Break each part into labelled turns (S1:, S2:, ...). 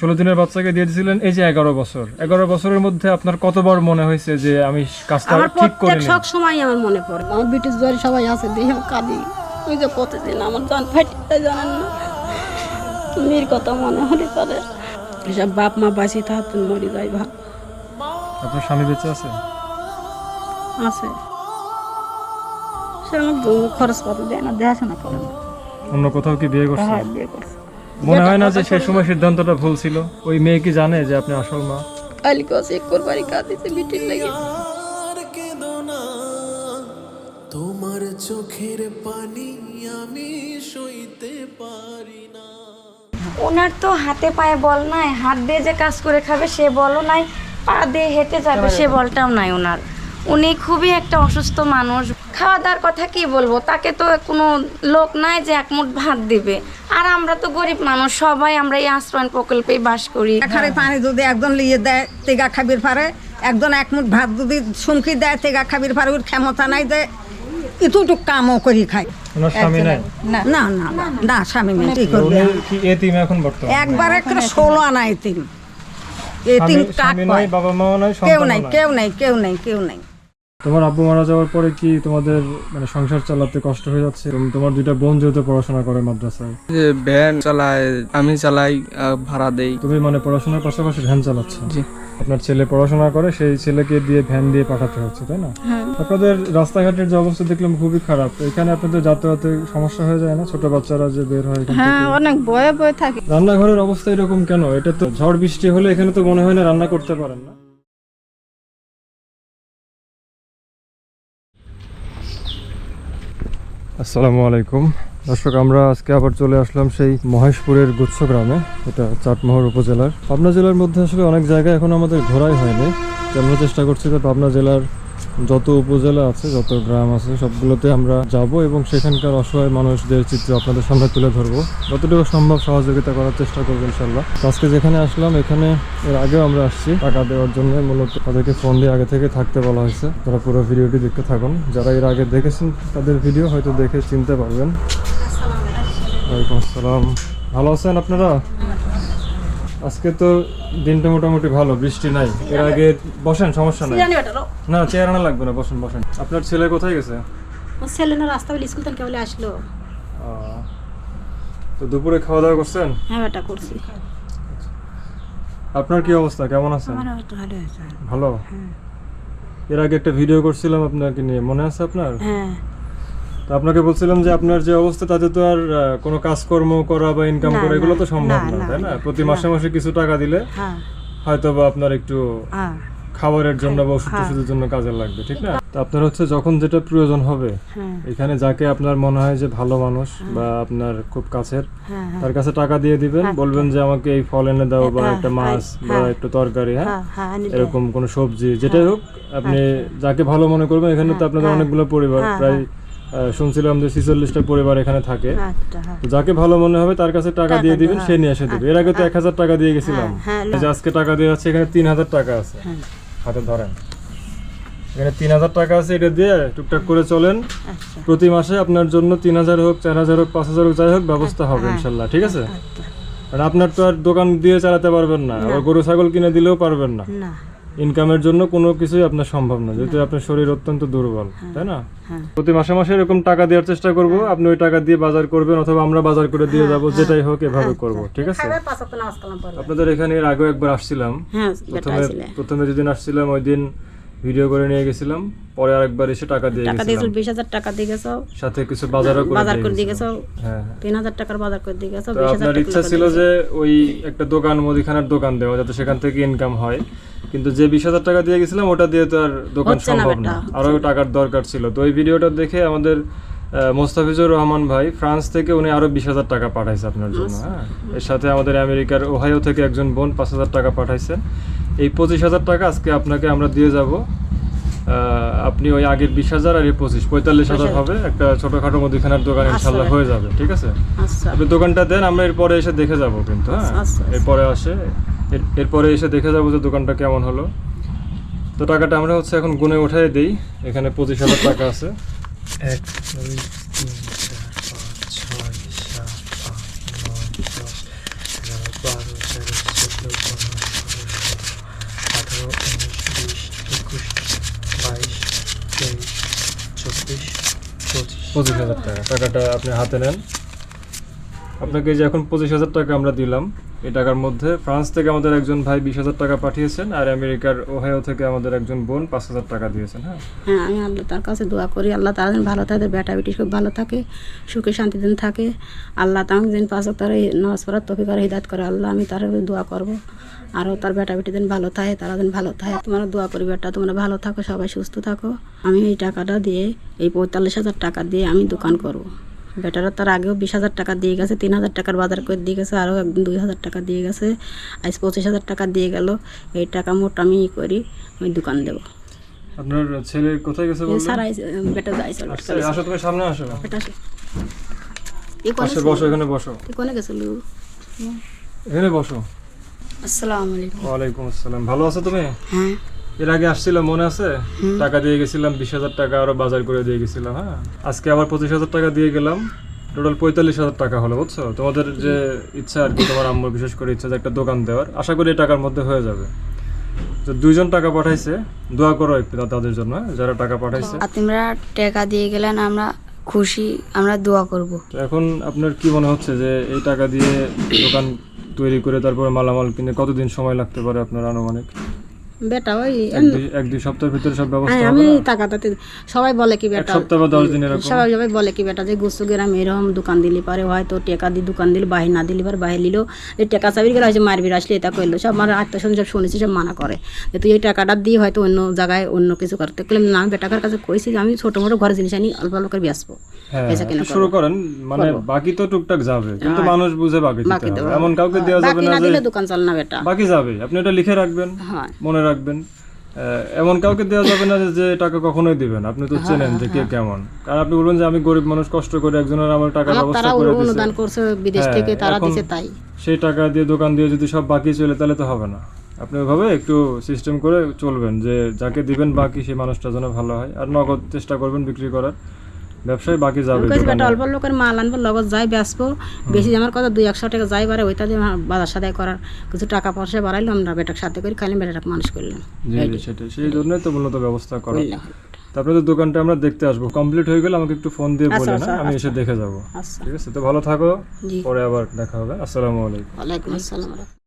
S1: ষোলো দিনের বাচ্চাকে দিয়ে দিয়েছিলেন এই যে এগারো বছর। এগারো বছরের মধ্যে আপনার কতবার মনে হয়েছে যে আমি কাজটা ঠিক করে
S2: সব সময় আমার মনে পড়ে। আমার ব্রিটিশ বাড়ি সবাই আছে আমি কাঁদি। ওই যে প্রতিদিন আমার জান ফাটিতে জানেন না? মেয়ের কথা মনে হলে পরে। এসব বাপ মা বাঁচি থাকতে মরি যাই ভাব
S1: আপনার স্বামী বেঁচে আছে?
S2: আছে। সে আমার খরচ পাতি দেয় না দেখাশোনা করে না।
S1: অন্য কোথাও কি বিয়ে করছে?
S2: হ্যাঁ বিয়ে করছে।
S1: মনে হয় না যে সেই সময় সিদ্ধান্তটা ভুল ছিল? ওই মেয়ে কি জানে যে আপনি আসল মা?
S2: আছে এক করবারই কাঁদিতে বিটির লাগে
S3: না তোমার চোখের পানি আমি সইতে পারি না।
S4: ওনার তো হাতে পায়ে বল নাই হাত দিয়ে যে কাজ করে খাবে সে বলও নাই পা দিয়ে হেঁটে যাবে সে বলটাও নাই ওনার। উনি খুবই একটা অসুস্থ মানুষ। খাওয়া দাওয়ার কথা কি বলব? তাকে তো কোনো লোক নাই যে এক মুঠ ভাত দিবে। আর আমরা তো গরিব মানুষ সবাই আমরা এই আশ্রয়ণ প্রকল্পে বাস করি।
S5: এখানে পানি যদি একজন লিয়ে দেয় তেগা খাবির পারে একজন এক মুঠ ভাত যদি সুমকি দেয় তেগা খাবির পারে ওর ক্ষমতা নাই যে ইতুটুক কামও করি
S1: নাই?
S5: না না না না স্বামী একবার একটা ষোলো আনা এতিম। এতিম কাক
S1: স্বামী
S5: কয়।
S1: নাই বাবা মাও নাই
S5: কেউ নাই। কেউ নাই কেউ নাই কেউ নাই।
S1: তোমার আব্বু মারা যাওয়ার পরে কি তোমাদের মানে সংসার চালাতে কষ্ট হয়ে যাচ্ছে? এবং তোমার দুইটা বোন যেহেতু পড়াশোনা করে মাদ্রাসায়।
S6: যে ভ্যান চালায় আমি চালাই আহ, ভাড়া দেই।
S1: তুমি মানে পড়াশোনার পাশাপাশি ভ্যান চালাচ্ছ?
S6: জি।
S1: আপনার ছেলে পড়াশোনা করে সেই ছেলেকে দিয়ে ভ্যান দিয়ে পাঠাতে হচ্ছে তাই না? আপনাদের রাস্তাঘাটের যে অবস্থা দেখলাম খুবই খারাপ। এখানে আপনাদের যাতায়াতে সমস্যা হয়ে যায় না? ছোট বাচ্চারা যে বের হয় এখান
S2: হ্যাঁ
S1: থেকে?
S2: অনেক বয়ে বয়ে থাকে।
S1: রান্নাঘরের অবস্থা এরকম কেন? এটা তো ঝড় বৃষ্টি হলে এখানে তো মনে হয় না রান্না করতে পারেন না। আসসালামু আলাইকুম। দর্শক, আমরা আজকে আবার চলে আসলাম সেই মহেশপুরের গুচ্ছ গ্রামে এটা চাটমোহর উপজেলার। পাবনা জেলার মধ্যে আসলে অনেক জায়গায় এখন আমাদের ঘোরাই হয়নি। আমরা চেষ্টা করছি যে পাবনা জেলার যত উপজেলা আছে, যত গ্রাম আছে, সবগুলোতে আমরা যাব এবং সেখানকার অসহায় মানুষদের চিত্র আপনাদের সামনে তুলে ধরবো। যতটুকু সম্ভব সহযোগিতা করার চেষ্টা করব, ইনশাল্লাহ। আজকে যেখানে আসলাম, এখানে এর আগেও আমরা আসছি। টাকা দেওয়ার জন্য মূলত তাদেরকে ফোন দিয়ে আগে থেকে থাকতে বলা হয়েছে। তারা পুরো ভিডিওটি দেখতে থাকুন। যারা এর আগে দেখেছেন তাদের ভিডিও হয়তো দেখে চিনতে পারবেন। ওয়ালাইকুম আসসালাম। ভালো আছেন আপনারা? আজকে তো দিনটা মোটামুটি ভালো বৃষ্টি নাই। এর আগে বসেন সমস্যা নাই। না চেয়ার আনা লাগবে না বসেন বসেন। আপনার ছেলে কোথায় গেছে?
S2: ছেলে না রাস্তা বলে স্কুল থেকে বলে আসলো।
S1: তো দুপুরে খাওয়া দাওয়া করছেন?
S2: হ্যাঁ বেটা করছি।
S1: আপনার কি অবস্থা? কেমন আছেন?
S2: ভালো
S1: ভালো? এর আগে একটা ভিডিও করছিলাম আপনাকে নিয়ে মনে আছে আপনার?
S2: হ্যাঁ।
S1: তো আপনাকে বলছিলাম যে আপনার যে অবস্থা তাতে তো আর কোনো কাজকর্ম করা বা ইনকাম করা এগুলো তো সম্ভব
S2: না,
S1: তাই না? প্রতি মাসে মাসে কিছু টাকা দিলে
S2: হ্যাঁ।
S1: হয়তো বা আপনার একটু
S2: হ্যাঁ।
S1: খাবারের জন্য বা ওষুধ
S2: হ্যাঁ।
S1: টষুধের জন্য কাজে লাগবে ঠিক না? তো আপনার হচ্ছে যখন যেটা প্রয়োজন হবে
S2: হ্যাঁ।
S1: এখানে যাকে আপনার মনে হয় যে ভালো মানুষ বা আপনার খুব কাছের
S2: হ্যাঁ হ্যাঁ।
S1: তার কাছে টাকা দিয়ে দিবেন বলবেন যে আমাকে এই ফল এনে দাও বা
S2: হ্যাঁ,
S1: একটা মাছ
S2: হ্যাঁ,
S1: বা
S2: হ্যাঁ।
S1: একটু তরকারি হ্যাঁ?
S2: হ্যাঁ হ্যাঁ।
S1: এরকম কোনো সবজি যেটাই হোক আপনি যাকে ভালো মনে করবেন এখানে তো আপনাদের
S2: হ্যাঁ,
S1: অনেকগুলো পরিবার
S2: হ্যাঁ,
S1: প্রায় শুনছিলাম যে ছিচল্লিশটা পরিবার এখানে থাকে।
S2: আচ্ছা হ্যাঁ।
S1: যাকে ভালো মনে হবে তার কাছে টাকা দিয়ে দিবেন সে নিয়ে এসে দিবে। এর আগে তো এক হাজার টাকা দিয়ে গেছিলাম।
S2: হ্যাঁ,
S1: এই যে আজকে টাকা দিয়ে যাচ্ছে এখানে তিন হাজার টাকা আছে।
S2: হ্যাঁ।
S1: হাতে ধরেন। এখানে তিন হাজার টাকা আছে এটা দিয়ে টুকটাক করে চলেন।
S2: আচ্ছা।
S1: প্রতি মাসে আপনার জন্য তিন হাজার হোক চার হাজার হোক পাঁচ হাজার হোক যাই হোক ব্যবস্থা হবে
S2: হ্যাঁ।
S1: ইনশাল্লাহ ঠিক আছে? আর আপনার তো আর দোকান দিয়ে চালাতে পারবেন না। গরু ছাগল কিনে দিলেও পারবেন না। ইনকামের জন্য কোনো কিছুই আপনার সম্ভব না যেহেতু আপনার শরীর অত্যন্ত দুর্বল তাই না?
S2: হ্যাঁ।
S1: প্রতি মাসে মাসে এরকম টাকা দেওয়ার চেষ্টা করব আপনি ওই টাকা দিয়ে বাজার করবেন অথবা আমরা বাজার করে দিয়ে যাব যেটাই হোক এভাবে করব ঠিক আছে? আপনাদের এখানে এর আগেও একবার আসছিলাম।
S2: হ্যাঁ
S1: প্রথমে প্রথমে যেদিন আসছিলাম ওই দিন ভিডিও করে নিয়ে গেছিলাম পরে আরেকবার এসে টাকা দিয়ে
S2: টাকা দিয়েছিল বিশ হাজার টাকা দিয়ে গেছো
S1: সাথে কিছু বাজারও করে
S2: বাজার করে দিয়ে গেছো
S1: হ্যাঁ। হ্যাঁ।
S2: তিন হাজার টাকার বাজার করে দিয়ে গেছো
S1: তো
S2: বিশ হাজার
S1: আপনার
S2: টাকা
S1: ইচ্ছা ছিল যে ওই একটা দোকান মুদিখানার দোকান দেওয়া যাতে সেখান থেকে ইনকাম হয়। কিন্তু যে বিশ হাজার টাকা দিয়ে গেছিলাম ওটা দিয়ে তো আর দোকান সম্ভব না
S2: বেটা,
S1: আরও টাকার দরকার ছিল। তো ওই ভিডিওটা দেখে আমাদের মোস্তাফিজুর রহমান ভাই ফ্রান্স থেকে উনি আরও বিশ হাজার টাকা পাঠাইছে আপনার জন্য হ্যাঁ? এর সাথে আমাদের আমেরিকার ওহাইও থেকে একজন বোন পাঁচ হাজার টাকা পাঠাইছে। এই পঁচিশ হাজার টাকা আজকে আপনাকে আমরা দিয়ে যাব। আপনি ওই আগের বিশ হাজার আর এই পঁচিশ পঁয়তাল্লিশ হাজার হবে। একটা ছোটখাটো মুদিখানার দোকান ইনশাল্লাহ হয়ে যাবে ঠিক আছে?
S2: আচ্ছা।
S1: আপনি দোকানটা দেন আমরা এরপরে এসে দেখে যাব কিন্তু হ্যাঁ?
S2: আচ্ছা, আচ্ছা।
S1: এরপরে আসে এরপরে এসে দেখে যাব যে দোকানটা কেমন হলো। তো টাকাটা আমরা হচ্ছে এখন গুনে উঠাই দিই এখানে পঁচিশ হাজার টাকা আছে। এক তিন পাঁচ ছয় নয় বাইশ পঁচিশ। পঁচিশ হাজার টাকা। টাকাটা আপনি হাতে নেন। আপনাকে যে এখন পঁচিশ হাজার টাকা আমরা দিলাম এই টাকার মধ্যে ফ্রান্স থেকে আমাদের একজন ভাই বিশ হাজার টাকা পাঠিয়েছেন আর আমেরিকার ওহাইও থেকে আমাদের একজন বোন পাঁচ হাজার টাকা দিয়েছেন হ্যাঁ?
S2: হ্যাঁ আমি আল্লাহ তার কাছে দোয়া করি, আল্লাহ তারা যেন ভালো থাকে, বেটা বেটি খুব ভালো থাকে, সুখে শান্তি দিন থাকে। আল্লাহ তাকে যেন পাঁচক তারা নামাজ পড়ার তফিক আর হিদায়ত করে। আল্লাহ, আমি তার দোয়া করব। আরও তার বেটা বেটি দিন ভালো থাকে, তারা যেন ভালো থাকে। তোমরা দোয়া করি, বেটা, তোমরা ভালো থাকো, সবাই সুস্থ থাকো। আমি এই টাকাটা দিয়ে, এই পঁয়তাল্লিশ হাজার টাকা দিয়ে আমি দোকান করব। বেটারা তার আগেও বিশ হাজার টাকা দিয়ে গেছে তিন হাজার টাকার বাজার করে দিয়ে গেছে আরও একদিন দুই হাজার টাকা দিয়ে গেছে আজ পঁচিশ হাজার টাকা দিয়ে গেল এই টাকা মোট আমি ই করি আমি দোকান দেবো।
S1: আপনার ছেলে কোথায় গেছে বললেন?
S2: সারাই বেটা যাইছে
S1: আসছে, আসো তুমি সামনে আসো।
S2: বেটা আসে। এই
S1: আসে বসো এখানে বসো।
S2: এই কোনে গেছিল
S1: এখানে বসো।
S2: আসসালামু আলাইকুম।
S1: ওয়ালাইকুম আসসালাম। ভালো আছো তুমি?
S2: হ্যাঁ।
S1: এর আগে আসছিলাম মনে আছে? টাকা দিয়ে গেছিলাম বিশ হাজার টাকা আরও বাজার করে দিয়ে গেছিলাম হ্যাঁ? আজকে আবার পঁচিশ হাজার টাকা দিয়ে গেলাম। টোটাল পঁয়তাল্লিশ হাজার টাকা হলো বুঝছ? তোমাদের যে ইচ্ছা আর কি তোমার আম্মুর বিশেষ করে ইচ্ছা যে একটা দোকান দেওয়ার আশা করি এই টাকার মধ্যে হয়ে যাবে। তো দুইজন টাকা পাঠাইছে দোয়া করো একটু তাদের জন্য হ্যাঁ, যারা টাকা পাঠাইছে।
S4: তোমরা টাকা দিয়ে গেলেন আমরা খুশি আমরা দোয়া করব।
S1: এখন আপনার কি মনে হচ্ছে যে এই টাকা দিয়ে দোকান তৈরি করে তারপরে মালামাল কিনে কতদিন সময় লাগতে পারে আপনার আনুমানিক?
S2: বেটা ওই
S1: এক দুই সপ্তাহের ভিতরে সব ব্যবস্থা
S2: হ্যাঁ, আমি
S1: না?
S2: টাকাটাতে সবাই বলে কি
S1: এক
S2: বেটা
S1: সপ্তাহ বা দশ দিন এরকম?
S2: সবাই সবাই বলে কি বেটা যে গুস্তু গ্রাম এরকম দোকান দিলি পারে হয়তো টেকা দিয়ে দোকান দিলে বাহির না দিলি পারে বাহির নিলেও এই টেকা চাবি গেলে হয়তো মারবি আসলে এটা করল। সব আমার আত্মীয় সব শুনেছি সব মানা করে। যে তুই এই টাকাটা দিয়ে হয়তো অন্য জায়গায় অন্য কিছু করতে না আমি বেটাকার কাছে কইছি যে আমি ছোটো মোটো ঘরের জিনিস আনি অল্প অল্প করে বেসবো
S1: হ্যাঁ
S2: কেনা
S1: শুরু করেন মানে বাকি তো টুকটাক যাবে কিন্তু মানুষ বুঝে বাকি দিতে হবে। এমন কাউকে দেওয়া যাবে না
S2: দিলে দোকান চল না বেটা।
S1: বাকি যাবে। আপনি এটা লিখে রাখবেন
S2: হ্যাঁ।
S1: মনে রাখবেন। এমন কাউকে দেওয়া যাবে না যে- টাকা কখনোই দিবেন আপনি তো চেনেন যে কে কেমন। কারণ আপনি বলবেন যে আমি গরিব মানুষ কষ্ট করে একজনের আমার টাকা ব্যবস্থা
S2: তারা
S1: করে
S2: অনুদান করছে বিদেশ
S1: হ্যাঁ,
S2: থেকে তারা দিছে তাই।
S1: সেই টাকা দিয়ে দোকান দিয়ে যদি সব বাকি চলে তাহলে তো হবে না। আপনি ওইভাবে একটু সিস্টেম করে চলবেন যে যাকে দিবেন বাকি সেই মানুষটা যেন ভালো হয়। আর নগদ চেষ্টা করবেন বিক্রি করার। ব্যবসায় বাকি যাবে
S2: কইছি বেটা। অল্প লোকের মাল আনব লগত যাই বেশি আমার কথা দুই একশো টাকা যাই বাড়ে ওইটা দিয়ে বাজার সাদাই করার কিছু টাকা পয়সা বাড়াইলো আমরা বেটার সাথে করে বেটাটাকে মানুষ করলাম।
S1: জি জি সেটাই। সেই জন্যই তো মূলত ব্যবস্থা করা। তারপরে তো দোকানটা আমরা দেখতে আসব। কমপ্লিট হয়ে গেলে আমাকে একটু ফোন দিয়ে বলে না আমি এসে দেখে যাব।
S2: আচ্ছা।
S1: ঠিক আছে তো ভালো থাকো। পরে আবার দেখা হবে। আসসালামু আলাইকুম।
S2: ওয়ালাইকুম আসসালাম।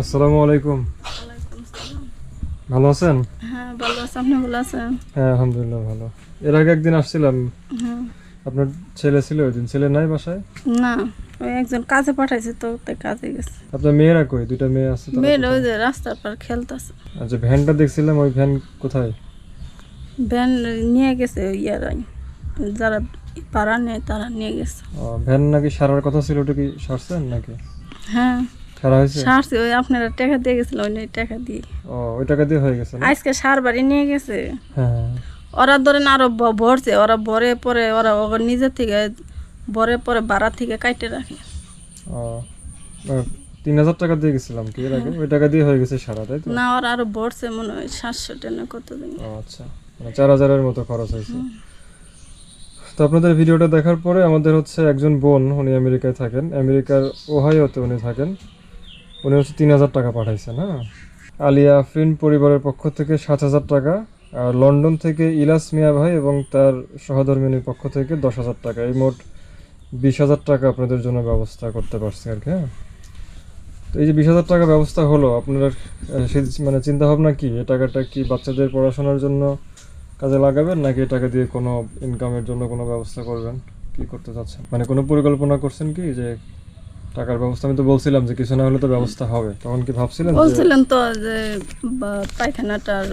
S1: আসসালামু আলাইকুম। ভালো আছেন?
S7: হ্যাঁ ভালো আছে। আপনি ভালো আছেন?
S1: হ্যাঁ আলহামদুলিল্লাহ ভালো। এর আগে একদিন আসছিলাম।
S7: হ্যাঁ।
S1: আপনার ছেলে ছিল ওই দিন। ছেলে নাই বাসায়?
S7: না ওই একজন কাজে পাঠাইছে তো তাই কাজে গেছে।
S1: আপনার মেয়েরা কই? দুইটা মেয়ে আছে তারা
S7: মেয়ের ওই যে রাস্তার পার খেলতেছে।
S1: আচ্ছা ভ্যানটা দেখছিলাম ওই ভ্যান কোথায়?
S7: ভ্যান নিয়ে গেছে ইয়ারাই। যারা পাড়া নেয় তারা নিয়ে গেছে।
S1: ও, ভ্যান নাকি সারার কথা ছিল ওটা কি সারছেন নাকি?
S7: হ্যাঁ।
S1: সারা হয়েছে?
S7: সারছি ওই আপনারা টাকা দিয়ে গেছিল ওই টাকা দিয়ে।
S1: ও ওই টাকা দিয়ে হয়ে গেছে
S7: আজকে সার বাড়ি নিয়ে গেছে।
S1: হ্যাঁ হ্যাঁ।
S7: ওরা ধরেন আরও ভরছে ওরা ভরে পরে ওরা ওর নিজের থেকে ভরে পরে থেকে রাখে।
S1: ও তিন হাজার টাকা দিয়ে গেছিলাম কি? এর আগে? ওই টাকা দিয়ে হয়ে গেছে সারা তাই তো?
S7: না ওরা আরও ভরছে মনে হয় সাতশো
S1: আচ্ছা। মানে চার হাজারের মতো খরচ হয়েছে। তো আপনাদের ভিডিওটা দেখার পরে আমাদের হচ্ছে একজন বোন উনি আমেরিকায় থাকেন। আমেরিকার ওহাইওতে উনি থাকেন। উনি হচ্ছে তিন হাজার টাকা পাঠাইছেন হ্যাঁ আলিয়া আফরিন পরিবারের পক্ষ থেকে সাত হাজার টাকা, আর লন্ডন থেকে ইলাস মিয়া ভাই এবং তার সহধর্মিনীর পক্ষ থেকে দশ হাজার টাকা। এই মোট বিশ হাজার টাকা আপনাদের জন্য ব্যবস্থা করতে পারছি আর কি হ্যাঁ? তো এই যে বিশ হাজার টাকা ব্যবস্থা হলো, আপনার মানে চিন্তা ভাবনা কি? এ টাকাটা কি বাচ্চাদের পড়াশোনার জন্য কাজে লাগাবেন, নাকি এই টাকা দিয়ে কোনো ইনকামের জন্য কোনো ব্যবস্থা করবেন? কি করতে চাচ্ছেন? মানে কোনো পরিকল্পনা করছেন কি যে টাকার ব্যবস্থা আমি তো বলছিলাম যে কিছু না হলে তো ব্যবস্থা হবে। তখন কি ভাবছিলেন
S7: বলছিলেন তো যে পায়খানাটার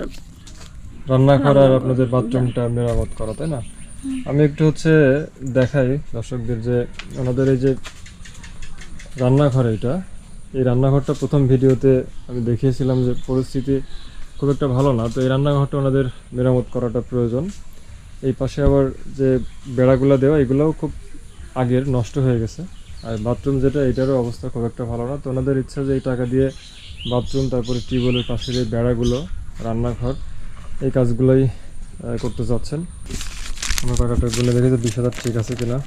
S1: রান্নাঘর আর আপনাদের বাথরুমটা মেরামত করা তাই না? আমি একটু হচ্ছে দেখাই দর্শকদের যে ওনাদের এই যে রান্নাঘর এটা এই রান্নাঘরটা প্রথম ভিডিওতে আমি দেখিয়েছিলাম যে পরিস্থিতি খুব একটা ভালো না। তো এই রান্নাঘরটা ওনাদের মেরামত করাটা প্রয়োজন। এই পাশে আবার যে বেড়াগুলো দেওয়া এগুলোও খুব আগের নষ্ট হয়ে গেছে। আর বাথরুম যেটা এটারও অবস্থা খুব একটা ভালো না। তো ওনাদের ইচ্ছা যে এই টাকা দিয়ে বাথরুম তারপরে টিউবওয়েলের পাশের এই বেড়াগুলো রান্নাঘর এই কাজগুলোই করতে চাচ্ছেন। আমরা টাকাটা বলে দেখি যে বিশ হাজার ঠিক আছে কিনা।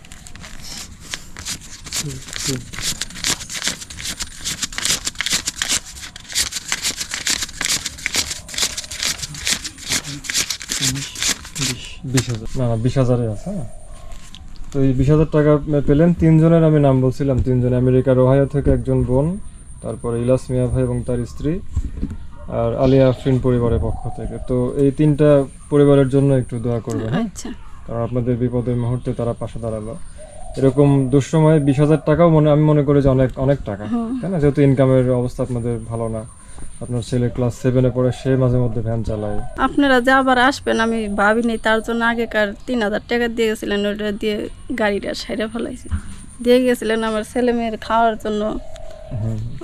S1: বিশ হাজার। না না বিশ হাজারে আছে হ্যাঁ। তো এই বিশ হাজার টাকা পেলেন। তিনজনের আমি নাম বলছিলাম তিনজন। আমেরিকার ওহাইও থেকে একজন বোন তারপরে ইলাস মিয়া ভাই এবং তার স্ত্রী আর আলিয়া আফরিন পরিবারের পক্ষ থেকে। তো এই তিনটা পরিবারের জন্য একটু দোয়া করবেন।
S7: আচ্ছা।
S1: কারণ আপনাদের বিপদের মুহূর্তে তারা পাশে দাঁড়াল। এরকম দুঃসময়ে বিশ হাজার টাকাও মনে আমি মনে করি যে অনেক অনেক টাকা। তাই না? যেহেতু ইনকামের অবস্থা আপনাদের ভালো না। আপনার ছেলে ক্লাস সেভেনে পড়ে সে মাঝে মধ্যে ভ্যান চালায়।
S7: আপনারা যে আবার আসবেন আমি ভাবিনি তার জন্য আগেকার তিন হাজার টাকা দিয়ে গেছিলেন ওটা দিয়ে গাড়িটা সাইডে ফেলাইছি। দিয়ে গেছিলেন আমার ছেলে মেয়ের খাওয়ার জন্য।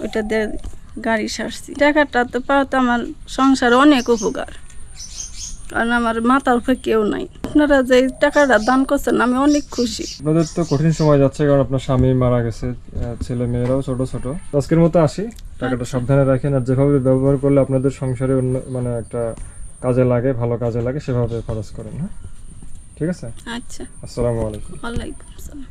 S7: ওইটা দিয়ে গাড়ি সারছি। টাকাটা তো পাওয়াতে আমার সংসার অনেক উপকার। কারণ আমার মাথার উপরে কেউ নাই। আপনারা যে টাকাটা দান করছেন আমি অনেক খুশি।
S1: আপনাদের তো কঠিন সময় যাচ্ছে কারণ আপনার স্বামী মারা গেছে ছেলে মেয়েরাও ছোট ছোট। আজকের মতো আসি। টাকাটা সাবধানে রাখেন আর যেভাবে ব্যবহার করলে আপনাদের সংসারে অন্য মানে একটা কাজে লাগে ভালো কাজে লাগে সেভাবে খরচ করেন হ্যাঁ? ঠিক আছে?
S7: আচ্ছা।
S1: আসসালামু আলাইকুম।
S7: ওয়ালাইকুম আসসালাম।